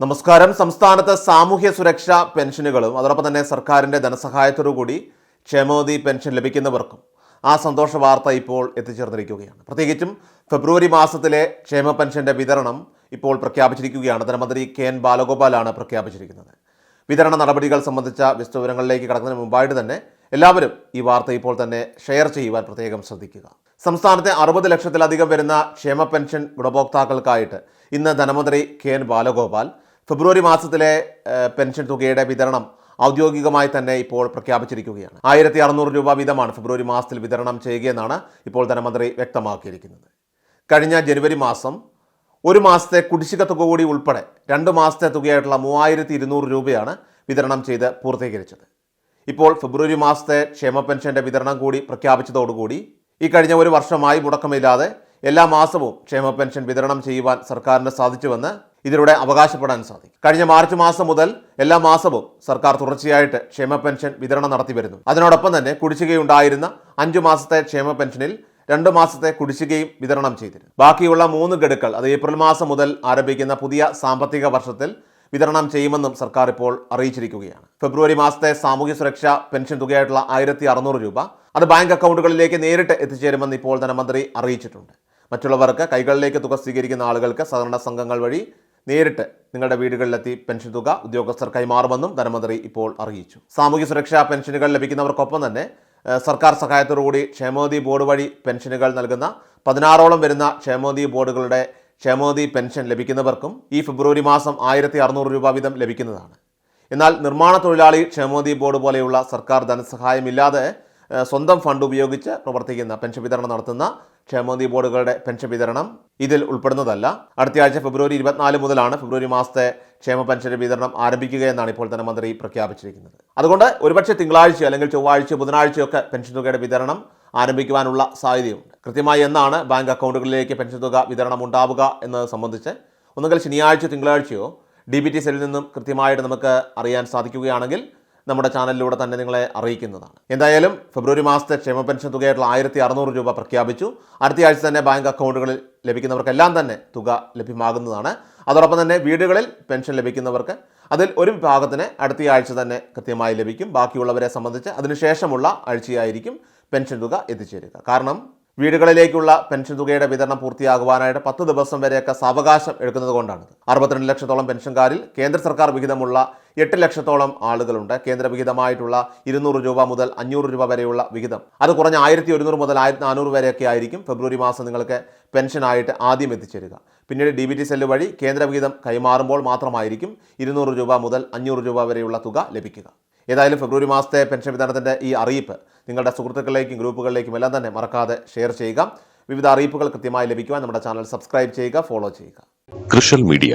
നമസ്കാരം. സംസ്ഥാനത്ത് സാമൂഹ്യ സുരക്ഷാ പെൻഷനുകളും അതോടൊപ്പം തന്നെ സർക്കാരിന്റെ ധനസഹായത്തോടുകൂടി ക്ഷേമോദി പെൻഷൻ ലഭിക്കുന്നവർക്കും ആ സന്തോഷ വാർത്ത ഇപ്പോൾ എത്തിച്ചേർന്നിരിക്കുകയാണ്. പ്രത്യേകിച്ചും ഫെബ്രുവരി മാസത്തിലെ ക്ഷേമ പെൻഷന്റെ വിതരണം ഇപ്പോൾ പ്രഖ്യാപിച്ചിരിക്കുകയാണ്. ധനമന്ത്രി കെ എൻ ബാലഗോപാലാണ് പ്രഖ്യാപിച്ചിരിക്കുന്നത്. വിതരണ നടപടികൾ സംബന്ധിച്ച വിശദവിവരങ്ങളിലേക്ക് കടക്കുന്നതിന് മുമ്പായിട്ട് തന്നെ എല്ലാവരും ഈ വാർത്ത ഇപ്പോൾ തന്നെ ഷെയർ ചെയ്യുവാൻ പ്രത്യേകം ശ്രദ്ധിക്കുക. സംസ്ഥാനത്തെ അറുപത് ലക്ഷത്തിലധികം വരുന്ന ക്ഷേമ പെൻഷൻ ഗുണഭോക്താക്കൾക്കായിട്ട് ഇന്ന് ധനമന്ത്രി കെ എൻ ബാലഗോപാൽ ഫെബ്രുവരി മാസത്തിലെ പെൻഷൻ തുകയുടെ വിതരണം ഔദ്യോഗികമായി തന്നെ ഇപ്പോൾ പ്രഖ്യാപിച്ചിരിക്കുകയാണ്. ആയിരത്തി അറുന്നൂറ് രൂപ വീതമാണ് ഫെബ്രുവരി മാസത്തിൽ വിതരണം ചെയ്യുകയെന്നാണ് ഇപ്പോൾ ധനമന്ത്രി വ്യക്തമാക്കിയിരിക്കുന്നത്. കഴിഞ്ഞ ജനുവരി മാസം ഒരു മാസത്തെ കുടിശ്ശിക തുക കൂടി ഉൾപ്പെടെ രണ്ട് മാസത്തെ തുകയായിട്ടുള്ള മൂവായിരത്തി ഇരുന്നൂറ് രൂപയാണ് വിതരണം ചെയ്ത് പൂർത്തീകരിച്ചത്. ഇപ്പോൾ ഫെബ്രുവരി മാസത്തെ ക്ഷേമ പെൻഷന്റെ വിതരണം കൂടി പ്രഖ്യാപിച്ചതോടുകൂടി ഈ കഴിഞ്ഞ ഒരു വർഷമായി മുടക്കമില്ലാതെ എല്ലാ മാസവും ക്ഷേമ പെൻഷൻ വിതരണം ചെയ്യുവാൻ സർക്കാരിന് സാധിച്ചുവെന്ന് ഇതിലൂടെ അവകാശപ്പെടാൻ സാധിക്കും. കഴിഞ്ഞ മാർച്ച് മാസം മുതൽ എല്ലാ മാസവും സർക്കാർ തുടർച്ചയായിട്ട് ക്ഷേമ പെൻഷൻ വിതരണം നടത്തി വരുന്നു. അതിനോടൊപ്പം തന്നെ കുടിശ്ശികയുണ്ടായിരുന്ന അഞ്ചു മാസത്തെ ക്ഷേമ പെൻഷനിൽ രണ്ട് മാസത്തെ കുടിശ്ശികയും വിതരണം ചെയ്തിരുന്നു. ബാക്കിയുള്ള മൂന്ന് ഗഡുക്കൾ അത് ഏപ്രിൽ മാസം മുതൽ ആരംഭിക്കുന്ന പുതിയ സാമ്പത്തിക വർഷത്തിൽ വിതരണം ചെയ്യുമെന്നും സർക്കാർ ഇപ്പോൾ അറിയിച്ചിരിക്കുകയാണ്. ഫെബ്രുവരി മാസത്തെ സാമൂഹ്യ സുരക്ഷാ പെൻഷൻ തുകയായിട്ടുള്ള ആയിരത്തി അറുന്നൂറ് രൂപ അത് ബാങ്ക് അക്കൗണ്ടുകളിലേക്ക് നേരിട്ട് എത്തിച്ചേരുമെന്ന് ഇപ്പോൾ ധനമന്ത്രി അറിയിച്ചിട്ടുണ്ട്. മറ്റുള്ളവർക്ക് കൈകളിലേക്ക് തുക സ്വീകരിക്കുന്ന ആളുകൾക്ക് സഹകരണ സംഘങ്ങൾ വഴി നേരിട്ട് നിങ്ങളുടെ വീടുകളിലെത്തി പെൻഷൻ തുക ഉദ്യോഗസ്ഥർ കൈമാറുമെന്നും ധനമന്ത്രി ഇപ്പോൾ അറിയിച്ചു. സാമൂഹ്യ സുരക്ഷാ പെൻഷനുകൾ ലഭിക്കുന്നവർക്കൊപ്പം തന്നെ സർക്കാർ സഹായത്തോടുകൂടി ക്ഷേമോദി ബോർഡ് വഴി പെൻഷനുകൾ നൽകുന്ന പതിനാറോളം വരുന്ന ക്ഷേമോദി ബോർഡുകളുടെ ക്ഷേമോദി പെൻഷൻ ലഭിക്കുന്നവർക്കും ഈ ഫെബ്രുവരി മാസം ആയിരത്തി അറുന്നൂറ് രൂപ വീതം ലഭിക്കുന്നതാണ്. എന്നാൽ നിർമ്മാണ തൊഴിലാളി ക്ഷേമോദി ബോർഡ് പോലെയുള്ള സർക്കാർ ധനസഹായമില്ലാതെ സ്വന്തം ഫണ്ട് ഉപയോഗിച്ച് പ്രവർത്തിക്കുന്ന പെൻഷൻ വിതരണം നടത്തുന്ന ക്ഷേമോദി ബോർഡുകളുടെ പെൻഷൻ വിതരണം ഇതിൽ ഉൾപ്പെടുന്നതല്ല. അടുത്ത ആഴ്ച ഫെബ്രുവരി ഇരുപത്തിനാല് മുതലാണ് ഫെബ്രുവരി മാസത്തെ ക്ഷേമ പെൻഷൻ വിതരണം ആരംഭിക്കുകയെന്നാണ് ഇപ്പോൾ തന്നെ മന്ത്രി പ്രഖ്യാപിച്ചിരിക്കുന്നത്. അതുകൊണ്ട് ഒരുപക്ഷെ തിങ്കളാഴ്ച അല്ലെങ്കിൽ ചൊവ്വാഴ്ച ബുധനാഴ്ചയൊക്കെ പെൻഷൻ തുകയുടെ വിതരണം ആരംഭിക്കുവാനുള്ള സാധ്യതയുണ്ട്. കൃത്യമായി എന്നാണ് ബാങ്ക് അക്കൗണ്ടുകളിലേക്ക് പെൻഷൻ തുക വിതരണം ഉണ്ടാവുക എന്നത് സംബന്ധിച്ച് ഒന്നുകിൽ ശനിയാഴ്ച തിങ്കളാഴ്ചയോ ഡി ബി ടി സെല്ലിൽ നിന്നും കൃത്യമായിട്ട് നമുക്ക് അറിയാൻ സാധിക്കുകയാണെങ്കിൽ നമ്മുടെ ചാനലിലൂടെ തന്നെ നിങ്ങളെ അറിയിക്കുന്നതാണ്. എന്തായാലും ഫെബ്രുവരി മാസത്തെ ക്ഷേമ പെൻഷൻ തുകയായിട്ടുള്ള ആയിരത്തി അറുന്നൂറ് രൂപ പ്രഖ്യാപിച്ചു. അടുത്ത ആഴ്ച തന്നെ ബാങ്ക് അക്കൗണ്ടുകളിൽ ലഭിക്കുന്നവർക്കെല്ലാം തന്നെ തുക ലഭ്യമാകുന്നതാണ്. അതോടൊപ്പം തന്നെ വീടുകളിൽ പെൻഷൻ ലഭിക്കുന്നവർക്ക് അതിൽ ഒരു വിഭാഗത്തിന് അടുത്ത ആഴ്ച തന്നെ കൃത്യമായി ലഭിക്കും. ബാക്കിയുള്ളവരെ സംബന്ധിച്ച് അതിനുശേഷമുള്ള ആഴ്ചയായിരിക്കും പെൻഷൻ തുക എത്തിച്ചേരുക. കാരണം വീടുകളിലേക്കുള്ള പെൻഷൻ തുകയുടെ വിതരണം പൂർത്തിയാകുവാനായിട്ട് പത്ത് ദിവസം വരെയൊക്കെ സാവകാശം എടുക്കുന്നത് കൊണ്ടാണ് അറുപത്തിരണ്ട് ലക്ഷത്തോളം പെൻഷൻകാരിൽ കേന്ദ്ര സർക്കാർ വിഹിതമുള്ള എട്ട് ലക്ഷത്തോളം ആളുകളുണ്ട്. കേന്ദ്ര വിഹിതമായിട്ടുള്ള ഇരുന്നൂറ് രൂപ മുതൽ അഞ്ഞൂറ് രൂപ വരെയുള്ള വിഹിതം. അത് കുറഞ്ഞ ആയിരത്തി ഒരുന്നൂറ് മുതൽ ആയിരത്തി നാനൂറ് വരെയൊക്കെ ആയിരിക്കും ഫെബ്രുവരി മാസം നിങ്ങൾക്ക് പെൻഷനായിട്ട് ആദ്യം എത്തിച്ചേരുക. പിന്നീട് ഡി ബി ടി സെല്ല് വഴി കേന്ദ്ര വിഹിതം കൈമാറുമ്പോൾ മാത്രമായിരിക്കും ഇരുന്നൂറ് രൂപ മുതൽ അഞ്ഞൂറ് രൂപ വരെയുള്ള തുക ലഭിക്കുക. ഏതായാലും ഫെബ്രുവരി മാസത്തെ പെൻഷൻ വിതരണത്തിന്റെ ഈ അറിയിപ്പ് നിങ്ങളുടെ സുഹൃത്തുക്കളിലേക്കും ഗ്രൂപ്പുകളിലേക്കും എല്ലാം തന്നെ മറക്കാതെ ഷെയർ ചെയ്യുക. വിവിധ അറിയിപ്പുകൾ കൃത്യമായി ലഭിക്കുവാൻ നമ്മുടെ ചാനൽ സബ്സ്ക്രൈബ് ചെയ്യുക ഫോളോ ചെയ്യുക. കൃഷൽ മീഡിയ